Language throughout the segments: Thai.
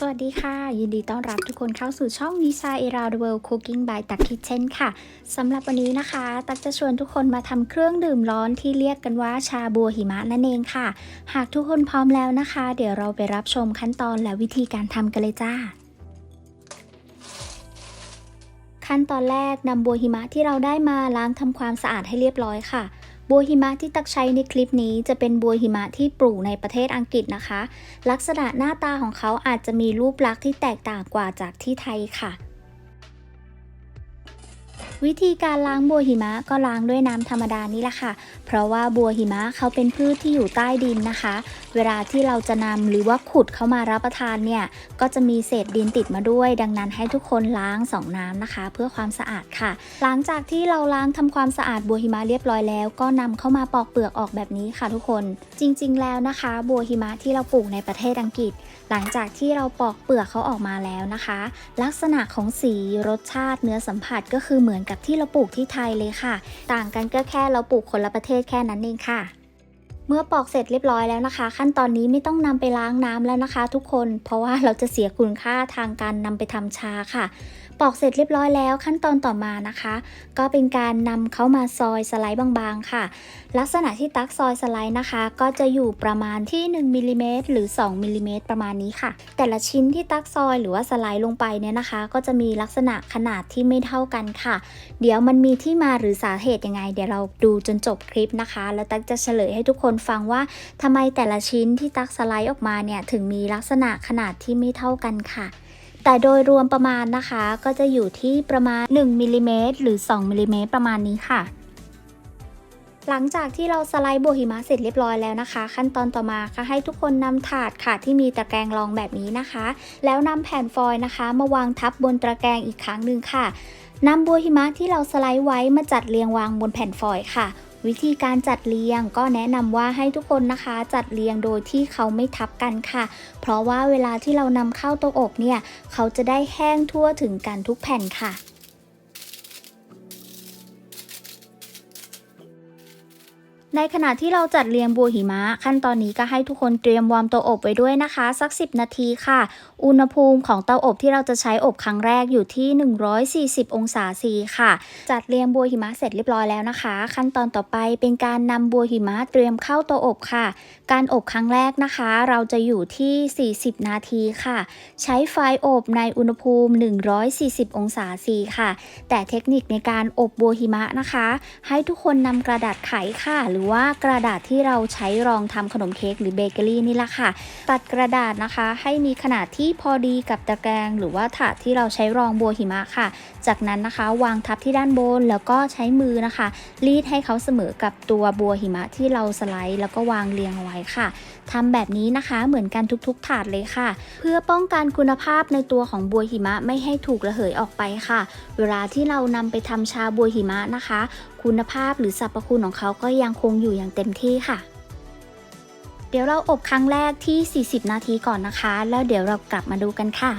สวัสดีค่ะ ยินดีต้อนรับทุกคนเข้าสู่ช่อง Nisa Around the World Cooking by ตัก Kitchen ค่ะสำหรับวันนี้นะคะ ตักจะชวนทุกคนมาทำเครื่องดื่มร้อนที่เรียกกันว่าชาบัวหิมะนั่นเองค่ะ หากทุกคนพร้อมแล้วนะคะ เดี๋ยวเราไปรับชมขั้นตอนและวิธีการทำกันเลยจ้าขั้นตอนแรกนำบัวหิมะที่เราได้มาล้างทำความสะอาดให้เรียบร้อยค่ะ บัวหิมะที่ตักใช้ในคลิปนี้จะเป็นบัวหิมะที่ปลูกในประเทศอังกฤษนะคะ ลักษณะหน้าตาของเขาอาจจะมีรูปลักษณ์ที่แตกต่างกว่าจากที่ไทยค่ะ วิธีการล้างบัวหิมะก็ล้างด้วยน้ำธรรมดานี่แหละค่ะ เพราะว่าบัวหิมะเขาเป็นพืชที่อยู่ใต้ดินนะคะ เวลาที่เราจะนำหรือว่าขุดเข้ามารับประทานเนี่ย ก็จะมีเศษดินติดมาด้วย ดังนั้นให้ทุกคนล้างสองน้ำนะคะ เพื่อความสะอาดค่ะ หลังจากที่เราล้างทำความสะอาดบัวหิมะเรียบร้อยแล้ว ก็นำเข้ามาปอกเปลือกออกแบบนี้ค่ะทุกคน จริง ๆ แล้วนะคะ บัวหิมะที่เราปลูกในประเทศอังกฤษ หลังจากที่เราปอกเปลือกเขาออกมาแล้วนะคะ ลักษณะของสีรสชาติเนื้อสัมผัสก็คือเหมือนกับที่เราปลูกที่ไทยเลยค่ะ ต่างกันก็แค่เราปลูกคนละประเทศแค่นั้นเองค่ะเมื่อปอกเสร็จเรียบร้อยแล้วนะคะ ขั้นตอนนี้ไม่ต้องนำไปล้างน้ำแล้วนะคะ ทุกคนเพราะว่าเราจะเสียคุณค่าทางการนำไปทำชาค่ะ ปอกเสร็จเรียบร้อยแล้วขั้นตอนต่อมานะคะ ก็เป็นการนำเขามาซอยสไลด์บางๆค่ะ ลักษณะที่ตักซอยสไลด์นะคะ ก็จะอยู่ประมาณที่1มิลลิเมตรหรือ2มิลลิเมตรประมาณนี้ค่ะ แต่ละชิ้นที่ตักซอยหรือว่าสไลด์ลงไปเนี่ยนะคะ ก็จะมีลักษณะขนาดที่ไม่เท่ากันค่ะ เดี๋ยวมันมีที่มาหรือสาเหตุยังไง เดี๋ยวเราดูจนจบคลิปนะคะ แล้วตักจะเฉลยให้ทุกคนฟังว่าทำไมแต่ละชิ้นที่ตักสไลด์ออกมาเนี่ยถึงมีลักษณะขนาดที่ไม่เท่ากันค่ะ แต่โดยรวมประมาณนะคะ ก็จะอยู่ที่ประมาณ1มิลลิเมตรหรือ2มิลลิเมตรประมาณนี้ค่ะ หลังจากที่เราสไลด์บัวหิมะเสร็จเรียบร้อยแล้วนะคะ ขั้นตอนต่อมาก็ให้ทุกคนนำถาดค่ะที่มีตะแกรงรองแบบนี้นะคะ แล้วนำแผ่นฟอยล์นะคะ มาวางทับบนตะแกรงอีกครั้งหนึ่งค่ะนำบัวหิมะที่เราสไลด์ไว้มาจัดเรียงวางบนแผ่นฟอยล์ค่ะ วิธีการจัดเรียงก็แนะนำว่าให้ทุกคนนะคะ จัดเรียงโดยที่เขาไม่ทับกันค่ะ เพราะว่าเวลาที่เรานำเข้าเตาอบเนี่ย เขาจะได้แห้งทั่วถึงกันทุกแผ่นค่ะ ในขณะที่เราจัดเรียงบัวหิมะ ขั้นตอนนี้ก็ให้ทุกคนเตรียมวอร์มเตาอบไว้ด้วยนะคะ สัก 10 นาทีค่ะ อุณหภูมิของเตาอบที่เราจะใช้อบครั้งแรกอยู่ที่ 140 องศาซีค่ะ จัดเรียงบัวหิมะเสร็จเรียบร้อยแล้วนะคะ ขั้นตอนต่อไปเป็นการนำบัวหิมะเตรียมเข้าเตาอบค่ะ การอบครั้งแรกนะคะ เราจะอยู่ที่ 40 นาทีค่ะ ใช้ไฟอบในอุณหภูมิ 140 องศาซีค่ะ แต่เทคนิคในการอบบัวหิมะนะคะ ให้ทุกคนนำกระดาษไขค่ะหรือรือว่ากระดาษที่เราใช้รองทำขนมเค้กหรือเบเกอรี่นี่แหละค่ะ ตัดกระดาษนะคะให้มีขนาดที่พอดีกับตะแกรงหรือว่าถาดที่เราใช้รองบัวหิมะค่ะ จากนั้นนะคะ วางทับที่ด้านบนแล้วก็ใช้มือนะคะ รีดให้เขาเสมอกับตัวบัวหิมะที่เราสไลด์ แล้วก็วางเรียงเอาไว้ค่ะ ทำแบบนี้นะคะเหมือนกันทุกๆ ถาดเลยค่ะ เพื่อป้องกันคุณภาพในตัวของบัวหิมะไม่ให้ถูกระเหยออกไปค่ะ เวลาที่เรานำไปทำชาบัวหิมะนะคะ คุณภาพหรือสรรพคุณของเขาก็ยังคงอยู่อย่างเต็มที่ค่ะเดี๋ยวเราอบครั้งแรกที่ 40 นาทีก่อนนะคะ แล้วเดี๋ยวเรากลับมาดูกันค่ะ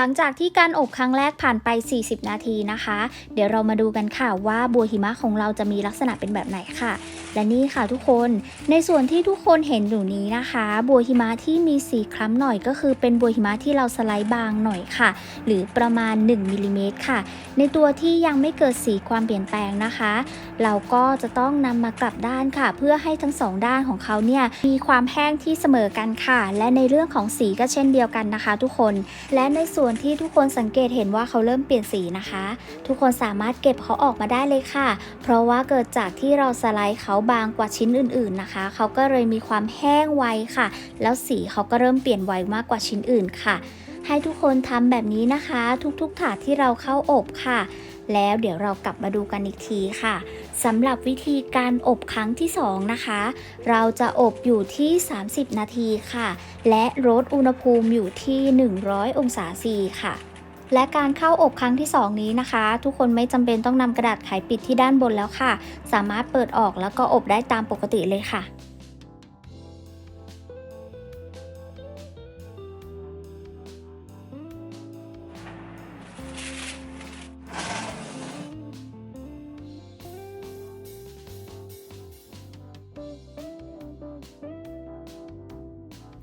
หลังจากที่การอบครั้งแรกผ่านไป 40 นาทีนะคะ เดี๋ยวเรามาดูกันค่ะว่าบัวหิมะของเราจะมีลักษณะเป็นแบบไหนค่ะ และนี่ค่ะทุกคนในส่วนที่ทุกคนเห็นอยู่นี้นะคะ บัวหิมะที่มีสีคล้ำหน่อยก็คือเป็นบัวหิมะที่เราสไลด์บางหน่อยค่ะ หรือประมาณ 1มิลลิเมตรค่ะ ในตัวที่ยังไม่เกิดสีความเปลี่ยนแปลงนะคะ เราก็จะต้องนำมากลับด้านค่ะ เพื่อให้ทั้งสองด้านของเขาเนี่ยมีความแห้งที่เสมอกันค่ะ และในเรื่องของสีก็เช่นเดียวกันนะคะ ทุกคนและในส่วนวนที่ทุกคนสังเกตเห็นว่าเขาเริ่มเปลี่ยนสีนะคะ ทุกคนสามารถเก็บเขาออกมาได้เลยค่ะ เพราะว่าเกิดจากที่เราสไลด์เขาบางกว่าชิ้นอื่นๆนะคะ เขาก็เลยมีความแห้งไวค่ะ แล้วสีเขาก็เริ่มเปลี่ยนไวมากกว่าชิ้นอื่นค่ะ ให้ทุกคนทำแบบนี้นะคะ ทุกๆถาดที่เราเข้าอบค่ะ แล้วเดี๋ยวเรากลับมาดูกันอีกทีค่ะสำหรับวิธีการอบครั้งที่2นะคะ เราจะอบอยู่ที่ 30 นาทีค่ะ และลดอุณหภูมิอยู่ที่ 100 องศาซีค่ะและการเข้าอบครั้งที่ 2 นี้นะคะ ทุกคนไม่จำเป็นต้องนำกระดาษไขปิดที่ด้านบนแล้วค่ะ สามารถเปิดออกแล้วก็อบได้ตามปกติเลยค่ะ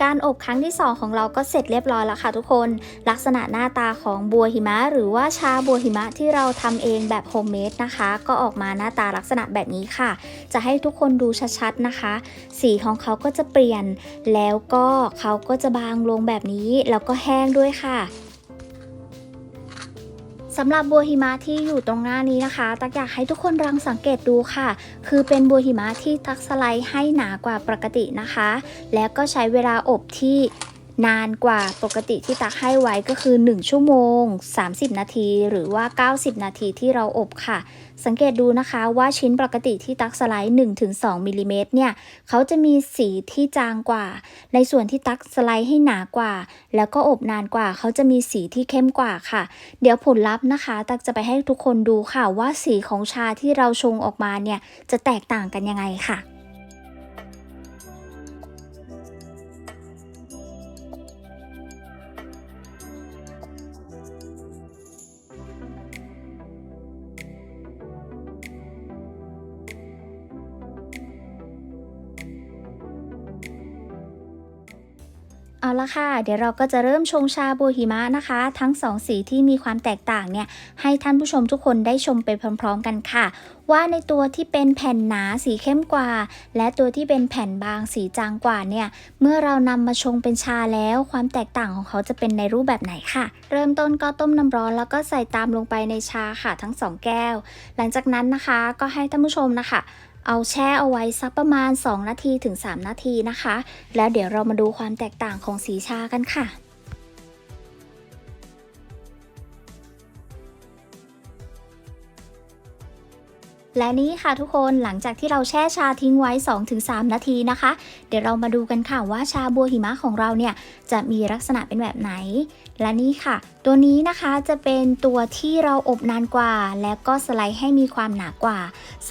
การอบครั้งที่ 2 ของเราก็เสร็จเรียบร้อยแล้วค่ะทุกคน ลักษณะหน้าตาของบัวหิมะ หรือว่าชาบัวหิมะที่เราทำเองแบบโฮมเมดนะคะ ก็ออกมาหน้าตาลักษณะแบบนี้ค่ะ จะให้ทุกคนดูชัดๆนะคะ สีของเขาก็จะเปลี่ยน แล้วก็เขาก็จะบางลงแบบนี้ แล้วก็แห้งด้วยค่ะ สำหรับบัวหิมะที่อยู่ตรงหน้านี้นะคะ ตักอยากให้ทุกคนรังสังเกตดูค่ะ คือเป็นบัวหิมะที่ตักสไลด์ให้หนากว่าปกตินะคะ แล้วก็ใช้เวลาอบที่ นานกว่าปกติที่ตักให้ไว้ก็คือ 1 ชั่วโมง 30 นาทีหรือว่า 90 นาทีที่เราอบค่ะ สังเกตดูนะคะว่าชิ้นปกติที่ตักสไลด์ 1-2มิลลิเมตรเนี่ย เขาจะมีสีที่จางกว่า ในส่วนที่ตักสไลด์ให้หนากว่า แล้วก็อบนานกว่า เขาจะมีสีที่เข้มกว่าค่ะ เดี๋ยวผลลัพธ์นะคะ ตักจะไปให้ทุกคนดูค่ะว่าสีของชาที่เราชงออกมาเนี่ยจะแตกต่างกันยังไงค่ะ เอาละค่ะ เดี๋ยวเราก็จะเริ่มชงชาบัวหิมะนะคะ ทั้งสองสีที่มีความแตกต่างเนี่ย ให้ท่านผู้ชมทุกคนได้ชมไปพร้อมๆกันค่ะ ว่าในตัวที่เป็นแผ่นหนาสีเข้มกว่า และตัวที่เป็นแผ่นบางสีจางกว่าเนี่ย เมื่อเรานำมาชงเป็นชาแล้วความแตกต่างของเขาจะเป็นในรูปแบบไหนค่ะ เริ่มต้นก็ต้มน้ำร้อนแล้วก็ใส่ตามลงไปในชาค่ะทั้งสองแก้ว หลังจากนั้นนะคะก็ให้ท่านผู้ชมนะคะ เอาแช่เอาไว้สักประมาณ 2 นาทีถึง 3 นาทีนะคะ แล้วเดี๋ยวเรามาดูความแตกต่างของสีชากันค่ะ และนี้ค่ะทุกคนหลังจากที่เราแช่ชาทิ้งไว้ 2-3 นาทีนะคะ เดี๋ยวเรามาดูกันค่ะว่าชาบัวหิมะของเราเนี่ยจะมีลักษณะเป็นแบบไหน และนี่ค่ะ ตัวนี้นะคะจะเป็นตัวที่เราอบนานกว่า แล้วก็สไลด์ให้มีความหนากว่า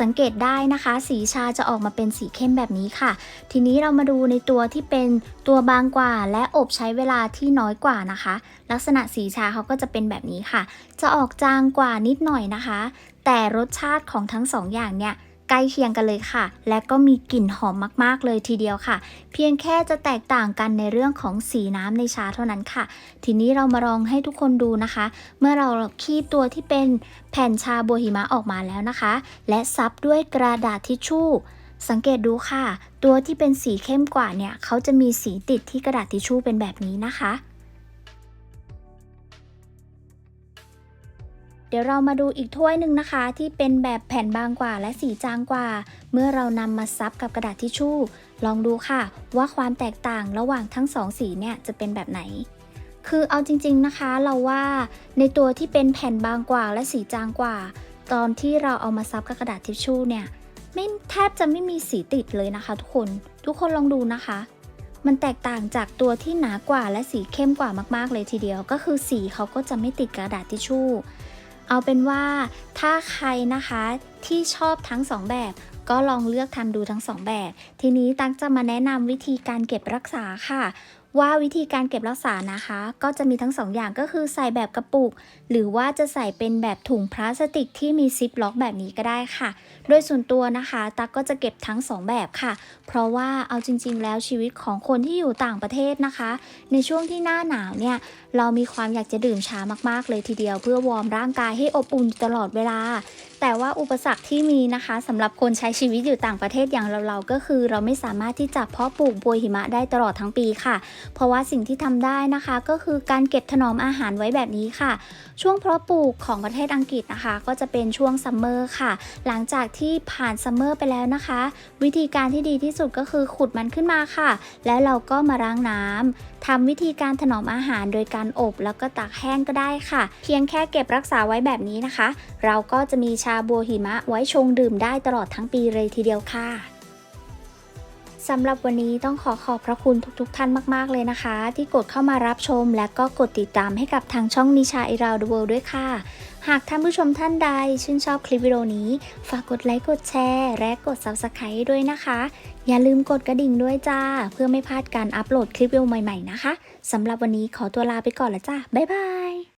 สังเกตได้นะคะ สีชาจะออกมาเป็นสีเข้มแบบนี้ค่ะ ทีนี้เรามาดูในตัวที่เป็นตัวบางกว่า และอบใช้เวลาที่น้อยกว่านะคะลักษณะสีชาเขาก็จะเป็นแบบนี้ค่ะ จะออกจางกว่านิดหน่อยนะคะ แต่รสชาติของทั้งสองอย่างเนี่ยใกล้เคียงกันเลยค่ะ และก็มีกลิ่นหอมมากๆเลยทีเดียวค่ะ เพียงแค่จะแตกต่างกันในเรื่องของสีน้ำในชาเท่านั้นค่ะ ทีนี้เรามาลองให้ทุกคนดูนะคะ เมื่อเราคีบตัวที่เป็นแผ่นชาบัวหิมะออกมาแล้วนะคะ และซับด้วยกระดาษทิชชู่ สังเกตดูค่ะ ตัวที่เป็นสีเข้มกว่าเนี่ยเขาจะมีสีติดที่กระดาษทิชชู่เป็นแบบนี้นะคะ ดี๋ยวเรามาดูอีกถ้วยหนึ่งนะคะ ที่เป็นแบบแผ่นบางกว่าและสีจางกว่า เมื่อเรานำมาซับกับกระดาษทิชชู่ ลองดูค่ะ ว่าความแตกต่างระหว่างทั้งสองสีเนี่ยจะเป็นแบบไหน คือเอาจริงๆนะคะเราว่าในตัวที่เป็นแผ่นบางกว่าและสีจางกว่า ตอนที่เราเอามาซับกับกระดาษทิชชู่เนี่ยไม่แทบจะไม่มีสีติดเลยนะคะ ทุกคน ทุกคนลองดูนะคะ มันแตกต่างจากตัวที่หนากว่าและสีเข้มกว่ามากๆเลยทีเดียว ก็คือสีเขาก็จะไม่ติดกระดาษทิชชู่ เอาเป็นว่าถ้าใครนะคะที่ชอบทั้งสองแบบ ก็ลองเลือกทำดูทั้งสองแบบ ทีนี้ตั๊กจะมาแนะนำวิธีการเก็บรักษาค่ะ ว่าวิธีการเก็บรักษานะคะ ก็จะมีทั้งสองอย่างก็คือใส่แบบกระปุก หรือว่าจะใส่เป็นแบบถุงพลาสติกที่มีซิปล็อกแบบนี้ก็ได้ค่ะ โดยส่วนตัวนะคะตักก็จะเก็บทั้งสองแบบค่ะ เพราะว่าเอาจริง ๆ แล้วชีวิตของคนที่อยู่ต่างประเทศนะคะ ในช่วงที่หน้าหนาวเนี่ยเรามีความอยากจะดื่มชามากๆ เลยทีเดียว เพื่อวอร์มร่างกายให้อบอุ่นตลอดเวลา แต่ว่าอุปสรรคที่มีนะคะสำหรับคนใช้ชีวิตอยู่ต่างประเทศอย่างเราๆก็คือ เราไม่สามารถที่จะเพาะปลูกบัวหิมะได้ตลอดทั้งปีค่ะ เพราะว่าสิ่งที่ทำได้นะคะ ก็คือการเก็บถนอมอาหารไว้แบบนี้ค่ะ ช่วงเพาะปลูกของประเทศอังกฤษนะคะ ก็จะเป็นช่วงซัมเมอร์ค่ะ หลังจากที่ผ่านซัมเมอร์ไปแล้วนะคะ วิธีการที่ดีที่สุดก็คือขุดมันขึ้นมาค่ะ แล้วเราก็มาล้างน้ำทำวิธีการถนอมอาหารโดยการอบ แล้วก็ตากแห้งก็ได้ค่ะ เพียงแค่เก็บรักษาไว้แบบนี้นะคะ เราก็จะมีชาบัวหิมะไว้ชงดื่มได้ตลอดทั้งปีเลยทีเดียวค่ะสำหรับวันนี้ต้องขอขอบพระคุณทุกๆทท่านมากๆเลยนะคะ ที่กดเข้ามารับชมและก็กดติดตามให้กับทางช่องนิชาอีราวดเวิลด์ด้วยค่ะ หากท่านผู้ชมท่านใด ชื่นชอบคลิปวิดีโอนี้ ฝากกดไลค์กดแชร์ และกด Subscribe ด้วยนะคะ อย่าลืมกดกระดิ่งด้วยจ้า เพื่อไม่พลาดการอัปโหลดคลิปวิดีโอใหม่ๆนะคะสำหรับวันนี้ขอตัวลาไปก่อนละจ้าบ๊ายบาย